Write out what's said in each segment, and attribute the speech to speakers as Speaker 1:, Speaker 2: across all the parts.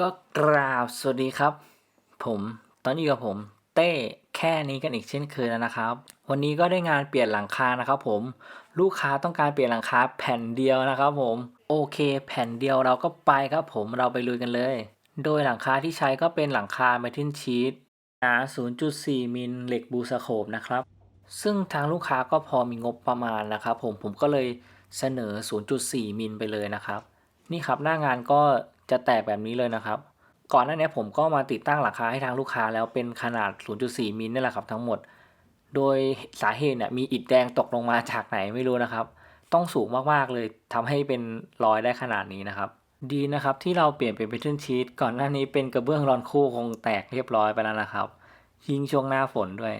Speaker 1: ก็กราบสวัสดีครับ ผมตอนนี้กับผมเต้แค่นี้กันอีกเช่นเคยแล้วนะครับ วันนี้ก็ได้งานเปลี่ยนหลังคานะครับผมลูกค้าต้องการเปลี่ยนหลังคาแผ่นเดียวนะครับผมโอเค แผ่นเดียวเราก็ไปครับผมเราไปลุยกันเลย โดยหลังคาที่ใช้ก็เป็นหลังคาเมทิลชีตหนา 0.4 มิลเหล็กบูสโคปนะครับซึ่งทางลูกค้าก็พอมีงบประมาณนะครับผมผมก็เลยเสนอ 0.4 มิลไปเลยนะครับ นี่ครับหน้างานก็ จะแตกแบบนี้เลยนะครับ ก่อนหน้านี้ผมก็มาติดตั้งหลังคาให้ทางลูกค้าแล้วเป็นขนาด 0.4 มิลนี่แหละครับทั้งหมด โดยสาเหตุเนี่ยมีอิฐแดงตกลงมาจากไหนไม่รู้นะครับ ต้องสูงมากๆเลยทำให้เป็นรอยได้ขนาดนี้นะครับ ดีนะครับที่เราเปลี่ยนเป็น pattern sheet ก่อนหน้านี้เป็นกระเบื้องรอนคู่คงแตกเรียบร้อยไปแล้วนะครับยิ่งช่วงหน้าฝนด้วย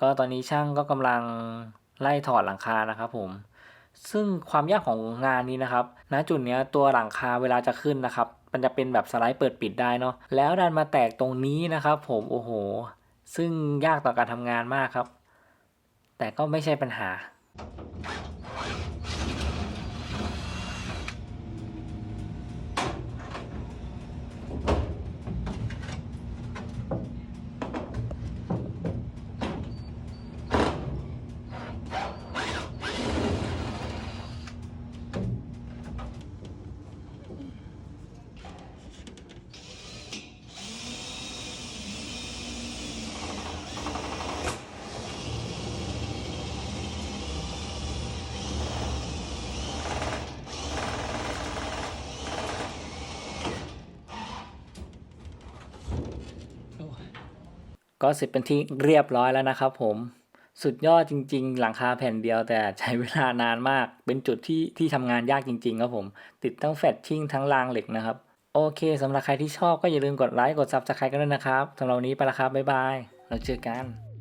Speaker 1: ก็ตอนนี้ช่างก็กำลังไล่ถอดหลังคานะครับผมซึ่งความยากของงานนี้นะครับ ณ จุดเนี้ยตัวหลังคาเวลาจะขึ้นนะครับ มันจะเป็นแบบสไลด์เปิดปิดได้เนาะแล้วดันมาแตกตรงนี้นะครับ ผมโอ้โห ซึ่งยากต่อการทำงานมากครับ แต่ก็ไม่ใช่ปัญหา ก็เสร็จเป็นที่เรียบร้อยแล้วนะครับผมสุดยอดจริง ๆ หลังคาแผ่นเดียวแต่ใช้เวลานานมาก เป็นจุดที่ที่ทำงานยากจริง ๆ ครับผม ติดทั้งแฟตชิ่งทั้งรางเหล็กนะครับ โอเคสำหรับใครที่ชอบก็อย่าลืมกดไลค์กดซับสไครต์กันด้วยนะครับสำหรับวันนี้ไปละครับ บ๊ายบายแล้วเจอกัน